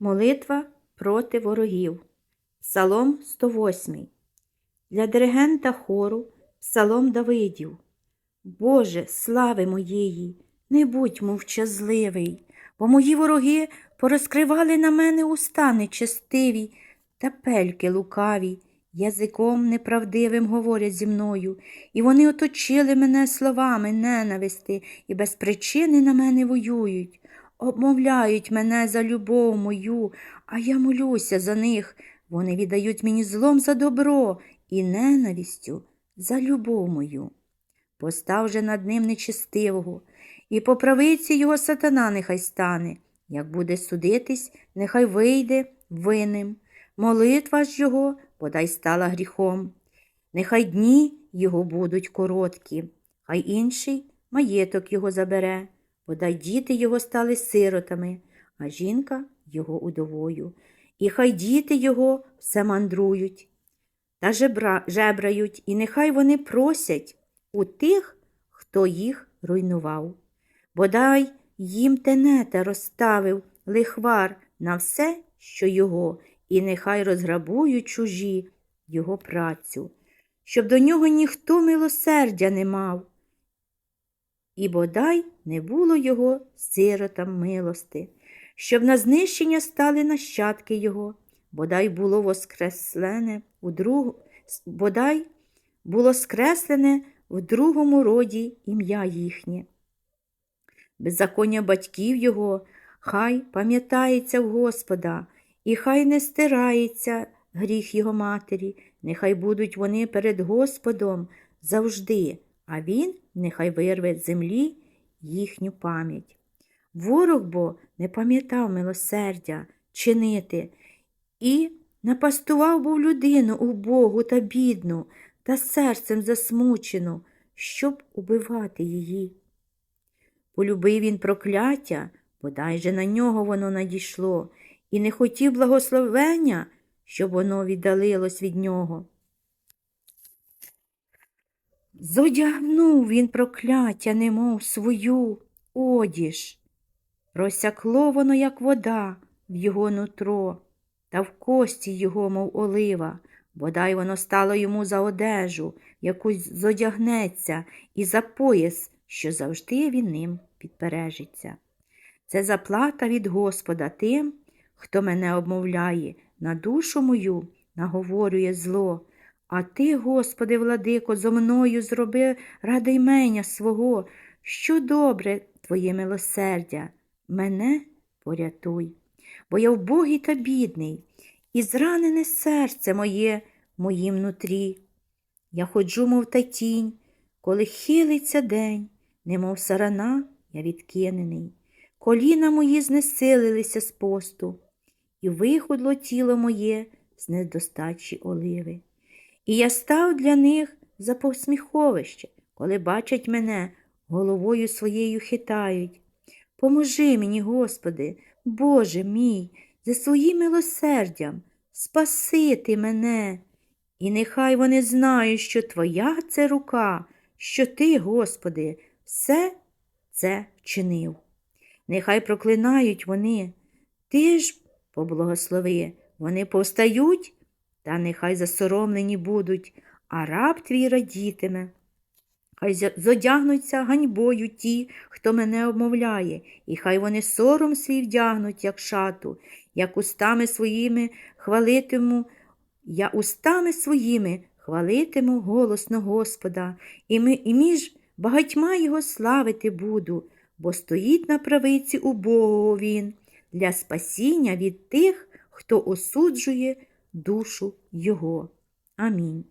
Молитва проти ворогів. Псалом 108. Для диригента хору Псалом Давидів. Боже, слави моєї, не будь мовчазливий, бо мої вороги порозкривали на мене уста нечестиві та пельки лукаві, язиком неправдивим говорять зі мною, і вони оточили мене словами ненависти і без причини на мене воюють. Обмовляють мене за любов мою, а я молюся за них. Вони віддають мені злом за добро і ненавистю за любов мою. Постав же над ним нечестивого, і по правиці його сатана нехай стане. Як буде судитись, нехай вийде винним. Молитва ж його бодай стала гріхом. Нехай дні його будуть короткі, хай інший маєток його забере, бодай діти його стали сиротами, а жінка його удовою. І хай діти його все мандрують та жебра, жебрають, і нехай вони просять у тих, хто їх руйнував. Бодай їм тенета розставив лихвар на все, що його, і нехай розграбують чужі його працю, щоб до нього ніхто милосердя не мав. І бодай не було його сиротам милости, щоб на знищення стали нащадки його, бодай було воскреслене у друг... бодай було скреслене в другому роді ім'я їхнє. Беззаконня батьків його, хай пам'ятається в Господа, і хай не стирається гріх його матері, нехай будуть вони перед Господом завжди, а він нехай вирве з землі їхню пам'ять. Ворог бо не пам'ятав милосердя чинити і напастував був людину убогу та бідну та серцем засмучену, щоб убивати її. Полюбив він прокляття, бодай же на нього воно надійшло, і не хотів благословення, щоб воно віддалилось від нього. Зодягнув він прокляття, немов свою одіж. Просякло воно, як вода, в його нутро, та в кості його, мов олива, бодай воно стало йому за одежу, якусь зодягнеться, і за пояс, що завжди він ним підпережиться. Це заплата від Господа тим, хто мене обмовляє, на душу мою наговорює зло. А ти, Господи, владико, зо мною зроби ради ймення свого, що добре Твоє милосердя, мене порятуй, бо я вбогий та бідний, і зранене серце моє в моїм нутрі. Я ходжу, мов та тінь, коли хилиться день, немов сарана я відкинений. Коліна мої знесилилися з посту, і виходло тіло моє з недостачі оливи. І я став для них за посміховище, коли бачать мене, головою своєю хитають. Поможи мені, Господи, Боже мій, за своїм милосердям, спасити мене. І нехай вони знають, що Твоя це рука, що Ти, Господи, все це вчинив. Нехай проклинають вони, Ти ж поблагослови, вони повстають, та нехай засоромлені будуть, а раб твій радітиме. Хай зодягнуться ганьбою ті, хто мене обмовляє, і хай вони сором свій вдягнуть, як шату, як устами своїми хвалитиму, я устами своїми хвалитиму голосно Господа, і, ми, і між багатьма його славити буду, бо стоїть на правиці убогого він для спасіння від тих, хто осуджує душу Його. Амінь.